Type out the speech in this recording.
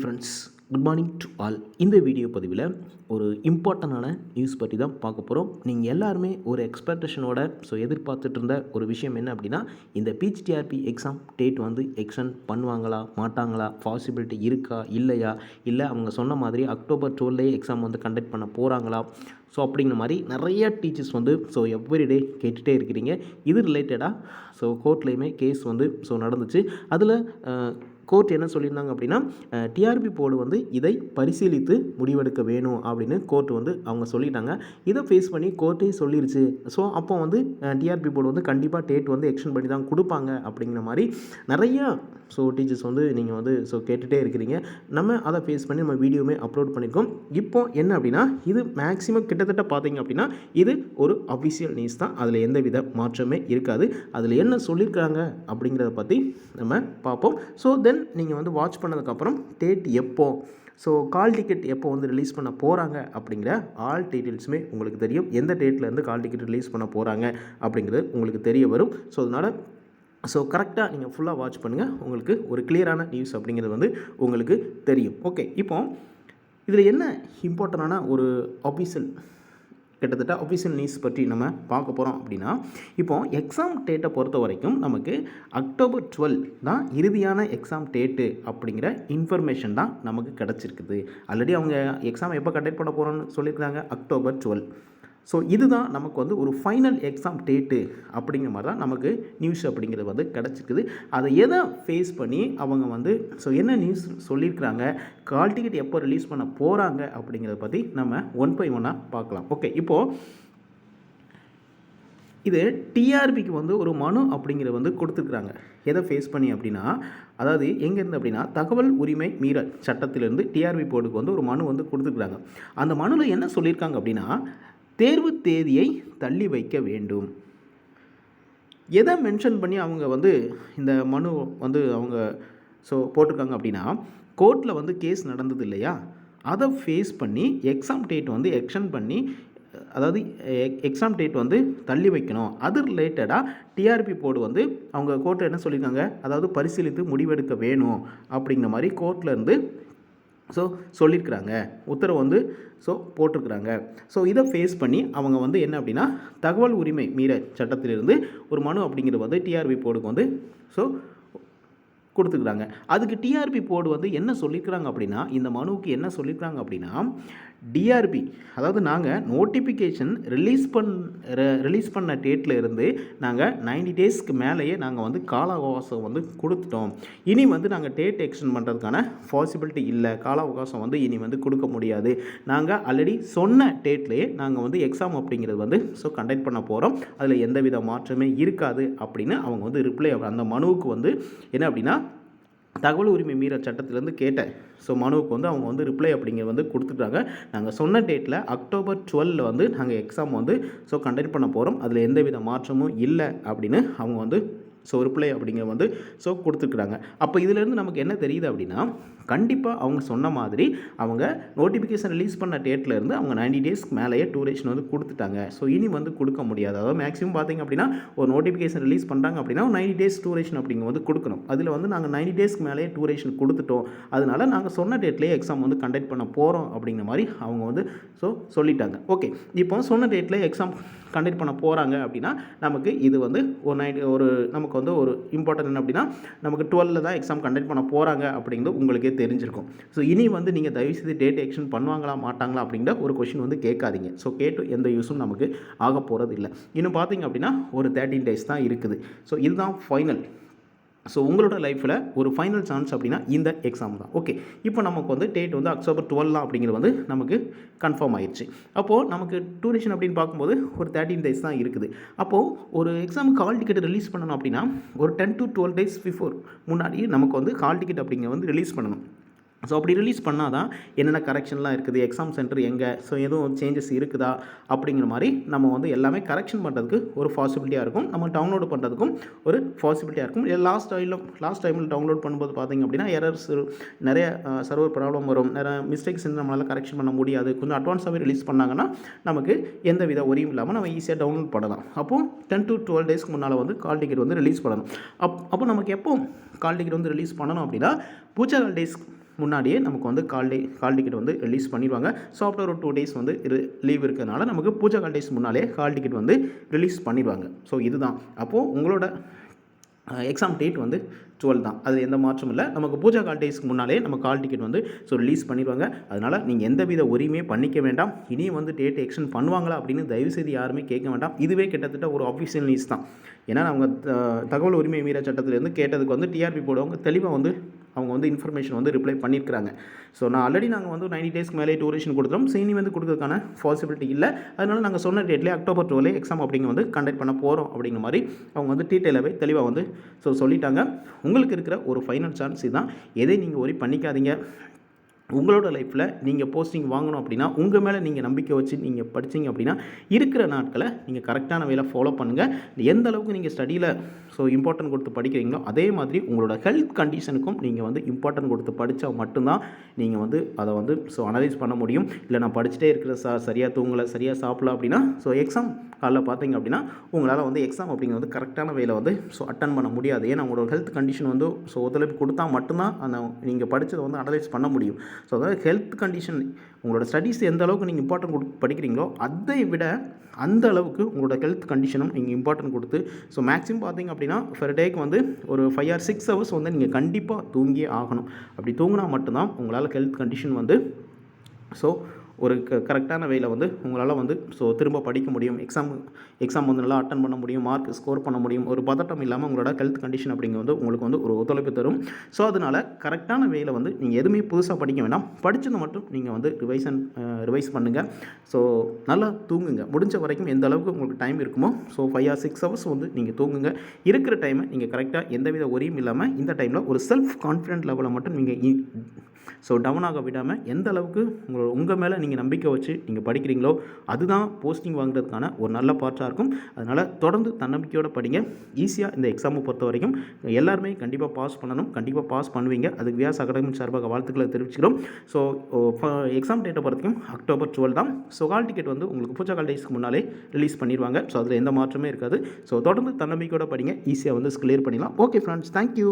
Friends good morning to all இந்த video பதிவில் ஒரு இம்பார்ட்டண்டான நியூஸ் பற்றி தான் பார்க்க போகிறோம் நீங்கள் எல்லாருமே ஒரு எக்ஸ்பெக்டேஷனோட ஸோ எதிர்பார்த்துட்டு இருந்த ஒரு விஷயம் என்ன அப்படின்னா இந்த பிஜிடிஆர்பி எக்ஸாம் டேட் வந்து எக்ஸ்டெண்ட் பண்ணுவாங்களா மாட்டாங்களா பாசிபிலிட்டி இருக்கா இல்லையா? இல்லை அவங்க சொன்ன மாதிரி அக்டோபர் டுவெல்லே எக்ஸாம் வந்து கண்டக்ட் பண்ண போகிறாங்களா ஸோ அப்படிங்கிற மாதிரி நிறைய டீச்சர்ஸ் வந்து ஸோ எவ்ரிடே கேட்டுகிட்டே இருக்கிறீங்க. இது ரிலேட்டடாக ஸோ கோர்ட்லேயுமே கேஸ் வந்து ஸோ நடந்துச்சு. அதில் கோர்ட் என்ன சொல்லியிருந்தாங்க அப்படின்னா டிஆர்பி போர்டு வந்து இதை பரிசீலித்து முடிவெடுக்க வேணும் அப்படின்னு கோர்ட் வந்து அவங்க சொல்லிட்டாங்க. இதை ஃபேஸ் பண்ணி கோர்ட்டே சொல்லிருச்சு. ஸோ அப்போ வந்து டிஆர்பி போர்டு வந்து கண்டிப்பாக டேட் வந்து எக்ஸ்டெண்ட் பண்ணி தான் கொடுப்பாங்க அப்படிங்கிற மாதிரி நிறையா ஸோ டீச்சர்ஸ் வந்து நீங்கள் வந்து ஸோ கேட்டுகிட்டே இருக்கிறீங்க. நம்ம அதை ஃபேஸ் பண்ணி நம்ம வீடியோவுமே அப்லோட் பண்ணியிருக்கோம். இப்போ என்ன அப்படின்னா இது மேக்ஸிமம் கிட்டத்தட்ட பார்த்தீங்க அப்படின்னா இது ஒரு அஃபிஷியல் நியூஸ் தான். அதில் எந்த வித மாற்றமே இருக்காது. அதில் என்ன சொல்லியிருக்காங்க அப்படிங்கிறத பற்றி நம்ம பார்ப்போம். ஸோ தென் நீங்கள் வந்து வாட்ச் பண்ணதுக்கப்புறம் டேட் எப்போ? ஸோ கால் டிக்கெட் எப்போ வந்து ரிலீஸ் பண்ண போகிறாங்க அப்படிங்கிற ஆல் டீட்டெயில்ஸுமே உங்களுக்கு தெரியும். எந்த டேட்லேருந்து கால் டிக்கெட் ரிலீஸ் பண்ண போகிறாங்க அப்படிங்கிறது உங்களுக்கு தெரிய வரும். ஸோ அதனால் ஸோ கரெக்டாக நீங்கள் ஃபுல்லாக வாட்ச் பண்ணுங்கள் உங்களுக்கு ஒரு கிளியரான நியூஸ் அப்படிங்கிறது வந்து உங்களுக்கு தெரியும். ஓகே இப்போ இதில் என்ன இம்பார்ட்டண்டான ஒரு அஃபீஷியல் கிட்டத்தட்ட அஃபிஷியல் நியூஸ் பற்றி நம்ம பார்க்க போகிறோம் அப்படின்னா இப்போ எக்ஸாம் டேட்டை பொறுத்த வரைக்கும் நமக்கு அக்டோபர் டுவெல் தான் இறுதியான எக்ஸாம் டேட்டு அப்படிங்கிற இன்ஃபர்மேஷன் தான் நமக்கு கிடச்சிருக்குது. ஆல்ரெடி அவங்க எக்ஸாம் எப்போ கண்டக்ட் பண்ண போகிறோன்னு சொல்லியிருக்காங்க? அக்டோபர் டுவெல் ஸோ இதுதான் நமக்கு வந்து ஒரு ஃபைனல் எக்ஸாம் டேட்டு அப்படிங்கிற மாதிரி தான் நமக்கு நியூஸ் அப்படிங்கிறது வந்து கிடச்சிருக்குது. அதை எதை ஃபேஸ் பண்ணி அவங்க வந்து ஸோ என்ன நியூஸ் சொல்லியிருக்கிறாங்க கால் டிக்கெட் எப்போ ரிலீஸ் பண்ண போகிறாங்க அப்படிங்கிறத பற்றி நம்ம ஒன் பை ஒன்னாக பார்க்கலாம். ஓகே இப்போது இது டிஆர்பிக்கு வந்து ஒரு மனு அப்படிங்கிறத வந்து கொடுத்துருக்குறாங்க. எதை ஃபேஸ் பண்ணி அப்படின்னா அதாவது எங்கேருந்து அப்படின்னா தகவல் உரிமை மீறல் சட்டத்திலிருந்து டிஆர்பி போர்டுக்கு வந்து ஒரு மனு வந்து கொடுத்துருக்குறாங்க. அந்த மனுவில் என்ன சொல்லியிருக்காங்க அப்படின்னா தேர்வு தேதியை தள்ளி வைக்க வேண்டும். எதை மென்ஷன் பண்ணி அவங்க வந்து இந்த மனு வந்து அவங்க ஸோ போட்டிருக்காங்க அப்படின்னா கோர்ட்டில் வந்து கேஸ் நடந்தது இல்லையா? அதை ஃபேஸ் பண்ணி எக்ஸாம் டேட் வந்து எக்ஸ்டன் பண்ணி அதாவது எக்ஸாம் டேட் வந்து தள்ளி வைக்கணும். அது ரிலேட்டடாக டிஆர்பி போர்டு வந்து அவங்க கோர்ட்டில் என்ன சொல்லியிருக்காங்க? அதாவது பரிசீலித்து முடிவெடுக்க வேணும் அப்படிங்கிற மாதிரி கோர்ட்லேருந்து ஸோ சொல்லியிருக்கிறாங்க உத்தரவு வந்து ஸோ போட்டிருக்கிறாங்க. ஸோ இதை ஃபேஸ் பண்ணி அவங்க வந்து என்ன அப்படின்னா தகவல் உரிமை மீற சட்டத்திலிருந்து ஒரு மனு அப்படிங்கிறது வந்து டிஆர்பி போர்டுக்கு வந்து ஸோ கொடுத்துக்கிறாங்க அதுக்கு டிஆர்பி போர்டு வந்து என்ன சொல்லியிருக்கிறாங்க அப்படின்னா இந்த மனுவுக்கு என்ன சொல்லியிருக்கிறாங்க அப்படின்னா டிஆர்பி அதாவது நாங்கள் நோட்டிஃபிகேஷன் ரிலீஸ் பண் ரிலீஸ் பண்ண டேட்டில் இருந்து நாங்கள் நைன்டி டேஸ்க்கு மேலேயே நாங்கள் வந்து கால அவகாசம் வந்து கொடுத்துட்டோம். இனி வந்து நாங்கள் டேட் எக்ஸ்டெண்ட் பண்ணுறதுக்கான பாசிபிலிட்டி இல்லை. கால அவகாசம் வந்து இனி வந்து கொடுக்க முடியாது. நாங்கள் ஆல்ரெடி சொன்ன டேட்லேயே நாங்கள் வந்து எக்ஸாம் அப்படிங்கிறது வந்து ஸோ கண்டக்ட் பண்ண போகிறோம் அதில் எந்தவித மாற்றமே இருக்காது அப்படின்னு அவங்க வந்து ரிப்ளை அந்த மனுவுக்கு வந்து என்ன அப்படின்னா தகவல் உரிமை மீற சட்டத்திலேருந்து கேட்டேன். ஸோ மனுவுக்கு வந்து அவங்க வந்து ரிப்ளை அப்படிங்கிறது வந்து கொடுத்துட்டாங்க. நாங்கள் சொன்ன டேட்டில் அக்டோபர் டுவெலில் வந்து நாங்கள் எக்ஸாம் வந்து ஸோ கண்டக்ட் பண்ண போகிறோம் அதில் எந்தவித மாற்றமும் இல்லை அப்படின்னு அவங்க வந்து ஸோ ரிப்ளை அப்படிங்கிற வந்து ஸோ கொடுத்துருக்குறாங்க. அப்போ இதிலேருந்து நமக்கு என்ன தெரியுது அப்படின்னா கண்டிப்பாக அவங்க சொன்ன மாதிரி அவங்க நோட்டிஃபிகேஷன் ரிலீஸ் பண்ண டேட்லேருந்து அவங்க நைன்டி டேஸ்க்கு மேலேயே டூரேஷன் வந்து கொடுத்துட்டாங்க. ஸோ இனி வந்து கொடுக்க முடியாது. அதாவது மேக்ஸிமம் பார்த்திங்க அப்படின்னா ஒரு நோட்டிஃபிகேஷன் ரிலீஸ் பண்ணுறாங்க அப்படின்னா நைன்டி டேஸ் டூரேஷன் அப்படிங்க வந்து கொடுக்கணும். அதில் வந்து நாங்கள் நைன்டி டேஸ்க்கு மேலேயே டூரேஷன் கொடுத்துட்டோம். அதனால நாங்கள் சொன்ன டேட்லேயே எக்ஸாம் வந்து கண்டக்ட் பண்ண போகிறோம் அப்படிங்கிற மாதிரி அவங்க வந்து ஸோ சொல்லிட்டாங்க. ஓகே இப்போ சொன்ன டேட்டில் எக்ஸாம் கண்டக்ட் பண்ண போகிறாங்க அப்படின்னா நமக்கு இது வந்து ஒரு நைன்டி ஒரு நமக்கு வந்து ஒரு இம்பார்ட்டன்ட் என்ன அப்படின்னா நமக்கு டுவெலில் தான் எக்ஸாம் கண்டக்ட் பண்ண போகிறாங்க அப்படிங்கிறது உங்களுக்கே தெரிஞ்சிருக்கும். ஸோ இனி வந்து நீங்கள் தயவுசெய்து டேட் எக்ஷன் பண்ணுவாங்களா மாட்டாங்களா அப்படிங்கிற ஒரு கொஷின் வந்து கேட்காதீங்க. ஸோ கேட்டு எந்த யூஸும் நமக்கு ஆக போகிறது இல்லை இன்னும் பார்த்தீங்க அப்படின்னா ஒரு தேர்ட்டின் டேஸ் தான் இருக்குது. ஸோ இதுதான் ஃபைனல் ஸோ உங்களோட லைஃப்பில் ஒரு ஃபைனல் சான்ஸ் அப்படின்னா இந்த எக்ஸாம் தான். ஓகே இப்போ நமக்கு வந்து டேட் வந்து அக்டோபர் டுவெல்லாம் அப்படிங்கிறது வந்து நமக்கு கன்ஃபார்ம் ஆயிடுச்சு அப்போது நமக்கு டூரேஷன் அப்படின்னு பார்க்கும்போது ஒரு தேர்ட்டின் டேஸ் தான் இருக்குது. அப்போது ஒரு எக்ஸாமுக்கு கால் டிக்கெட் ரிலீஸ் பண்ணணும் அப்படின்னா ஒரு ten to twelve days before முன்னாடி நமக்கு வந்து கால் டிக்கெட் அப்படிங்கிற வந்து ரிலீஸ் பண்ணணும். ஸோ அப்படி ரிலீஸ் பண்ணால் தான் என்னென்ன கரெக்ஷன்லாம் இருக்குது எக்ஸாம் சென்டர் எங்கே ஸோ எதுவும் சேஞ்சஸ் இருக்குதா அப்படிங்கிற மாதிரி நம்ம வந்து எல்லாமே கரெக்ஷன் பண்ணுறதுக்கு ஒரு பாசிபிலிட்டியாக இருக்கும். நம்ம டவுன்லோடு பண்ணுறதுக்கும் ஒரு பாசிபிலிட்டியாக இருக்கும். லாஸ்ட் டைமில் லாஸ்ட் டைமில் டவுன்லோட் பண்ணும்போது பார்த்திங்க அப்படின்னா எரர்ஸ் நிறைய சர்வர் ப்ராப்ளம் வரும். நிறைய மிஸ்டேக்ஸ் நம்மளால் கரெக்ஷன் பண்ண முடியாது. கொஞ்சம் அட்வான்ஸாகவே ரிலீஸ் பண்ணாங்கன்னா நமக்கு எந்த வித ஒரியும் இல்லாமல் நம்ம ஈஸியாக டவுன்லோட் பண்ணலாம். அப்போது டென் டு டுவெல் டேஸ்க்கு முன்னால் வந்து கால் டிக்கெட் வந்து ரிலீஸ் பண்ணணும். அப் அப்போ நமக்கு எப்போ கால் டிக்கெட் வந்து ரிலீஸ் பண்ணணும் அப்படின்னா பூச்சாகல் டேஸ்க்கு முன்னாடியே நமக்கு வந்து கால் டே கால் டிக்கெட் வந்து ரிலீஸ் பண்ணிடுவாங்க. ஸோ ஆஃப்டர் ஒரு டூ டேஸ் வந்து லீவ் இருக்கிறதுனால நமக்கு பூஜா கால் டேஸ் முன்னாலே ஹால் டிக்கெட் வந்து ரிலீஸ் பண்ணிடுவாங்க. ஸோ இதுதான். அப்போது உங்களோட எக்ஸாம் டேட் வந்து டுவெல் தான். அது எந்த மாற்றமும் இல்லை. நமக்கு பூஜா கால் டேஸ்க்கு முன்னாலே நம்ம கால் டிக்கெட் வந்து ஸோ ரிலீஸ் பண்ணிடுவாங்க. அதனால் நீங்கள் எந்த வித உரிமையே பண்ணிக்க வேண்டாம். இனியும் வந்து டேட் எக்ஸ்டென்ட் பண்ணுவாங்களா அப்படின்னு தயவுசெய்து யாருமே கேட்க வேண்டாம். இதுவே கிட்டத்தட்ட ஒரு ஆஃபீஷியல் நியூஸ் தான். ஏன்னா அவங்க த- தகவல் உரிமை மீற சட்டத்திலேருந்து கேட்டதுக்கு வந்து டிஆர்பி போடுவாங்க தெளிவாக வந்து அவங்க வந்து இன்ஃபர்மேஷன் வந்து ரிப்ளை பண்ணியிருக்கிறாங்க ஸோ நான் ஆல்ரெடி நாங்கள் வந்து நைன்டி டேஸ்க்கு மேலே டூரேஷன் கொடுத்துறோம் சீனி வந்து கொடுக்கறதுக்கான பாசிபிலிட்டி இல்லை. அதனால் நாங்கள் சொன்ன டேட்லேயே அக்டோபர் டுவெல்லே எக்ஸாம் அப்படிங்க வந்து கண்டக்ட் பண்ண போகிறோம் அப்படிங்கிற மாதிரி அவங்க வந்து டீட்டெயிலாகவே தெளிவாக வந்து ஸோ சொல்லிட்டாங்க. உங்களுக்கு இருக்கிற ஒரு ஃபைனல் சான்ஸ் இதுதான். எதை நீங்கள் ஒரி பண்ணிக்காதீங்க. உங்களோட லைஃப்பில் நீங்கள் போஸ்டிங் வாங்கணும் அப்படின்னா உங்கள் மேலே நீங்கள் நம்பிக்கை வச்சு நீங்கள் படிச்சீங்க அப்படின்னா இருக்கிற நாட்களை நீங்கள் கரெக்டான வேலை ஃபாலோ பண்ணுங்கள் எந்த அளவுக்கு நீங்கள் ஸ்டடியில் ஸோ இம்பார்ட்டன்ட் கொடுத்து படிக்கிறீங்களோ அதே மாதிரி உங்களோட ஹெல்த் கண்டிஷனுக்கும் நீங்கள் வந்து இம்பார்ட்டன்ட் கொடுத்து படித்தா மட்டும்தான் நீங்கள் வந்து அதை வந்து ஸோ அனலைஸ் பண்ண முடியும். இல்லை நான் படிச்சுட்டே இருக்கிற சா சரியாக தூங்கலை சரியாக சாப்பிடல அப்படின்னா ஸோ எக்ஸாம் காலைல பார்த்தீங்க அப்படின்னா உங்களால் வந்து எக்ஸாம் அப்படிங்கிறது வந்து கரெக்டான வேலை வந்து ஸோ அட்டன் பண்ண முடியாது. ஏன்னா உங்களோட ஹெல்த் கண்டிஷன் வந்து ஸோ ஒத்துழைப்பு கொடுத்தா மட்டும்தான் அந்த நீங்கள் படித்ததை வந்து அனலைஸ் பண்ண முடியும். ஸோ அதாவது ஹெல்த் கண்டிஷன் உங்களோட ஸ்டடீஸ் எந்த அளவுக்கு நீங்கள் இம்பார்ட்டன்ட் கொடுத்து படிக்கிறீங்களோ அதை விட அந்த அளவுக்கு உங்களோட ஹெல்த் கண்டிஷனும் நீங்கள் இம்பார்ட்டன்ட் கொடுத்து ஸோ மேக்ஸிமம் பார்த்தீங்க அப்படின்னா ஃபர் டேக்கு வந்து ஒரு ஃபைவ் ஆர் சிக்ஸ் ஹவர்ஸ் வந்து நீங்கள் கண்டிப்பாக தூங்கியே ஆகணும். அப்படி தூங்கினா மட்டும்தான் உங்களால் ஹெல்த் கண்டிஷன் வந்து ஸோ ஒரு க கரெக்டான வேயில் வந்து உங்களால் வந்து ஸோ திரும்ப படிக்க முடியும் எக்ஸாம் எக்ஸாம் வந்து நல்லா அட்டன் பண்ண முடியும் மார்க் ஸ்கோர் பண்ண முடியும் ஒரு பதட்டம் இல்லாமல் உங்களோட ஹெல்த் கண்டிஷன் அப்படிங்க வந்து உங்களுக்கு வந்து ஒரு ஒத்துழைப்பு தரும். ஸோ அதனால் கரெக்டான வேயில் வந்து நீங்கள் எதுவுமே புதுசாக படிக்க வேண்டாம் படித்தது மட்டும் நீங்கள் வந்து ரிவைசன் ரிவைஸ் பண்ணுங்கள் ஸோ நல்லா தூங்குங்க. முடிஞ்ச வரைக்கும் எந்த அளவுக்கு உங்களுக்கு டைம் இருக்குமோ so five or six hours வந்து நீங்கள் தூங்குங்க. இருக்கிற டைமை நீங்கள் கரெக்டாக எந்தவித ஒரியும் இல்லாமல் இந்த டைமில் ஒரு செல்ஃப் கான்ஃபிடென்ட் லெவலை மட்டும் நீங்கள் ஸோ டவுன் ஆக விடாமல் எந்த அளவுக்கு உங்கள் உங்கள் மேலே நீங்கள் நம்பிக்கை வச்சு நீங்கள் படிக்கிறீங்களோ அதுதான் போஸ்டிங் வாங்குறதுக்கான ஒரு நல்ல பார்ட்டாக இருக்கும். அதனால் தொடர்ந்து தன்னம்பிக்கையோடு படிங்க. ஈஸியாக இந்த எக்ஸாமை பொறுத்த வரைக்கும் எல்லாருமே கண்டிப்பாக பாஸ் பண்ணணும். கண்டிப்பாக பாஸ் பண்ணுவீங்க. அதுக்கு வியாஸ் அகாடமி சார்பாக வாழ்த்துக்களை தெரிவிச்சுக்கிறோம். ஸோ எக்ஸாம் டேட்டை பொறுத்த அக்டோபர் டுவெல் தான். ஸோ கால் டிக்கெட் வந்து உங்களுக்கு பூஜா கால் டேஸ்க்கு முன்னாலே ரிலீஸ் பண்ணிடுவாங்க ஸோ அதில் எந்த மாற்றமே இருக்காது. ஸோ தொடர்ந்து தன்னம்பிக்கையோட படிங்க. ஈஸியாக வந்து கிளியர் பண்ணிடலாம். Okay friends thank you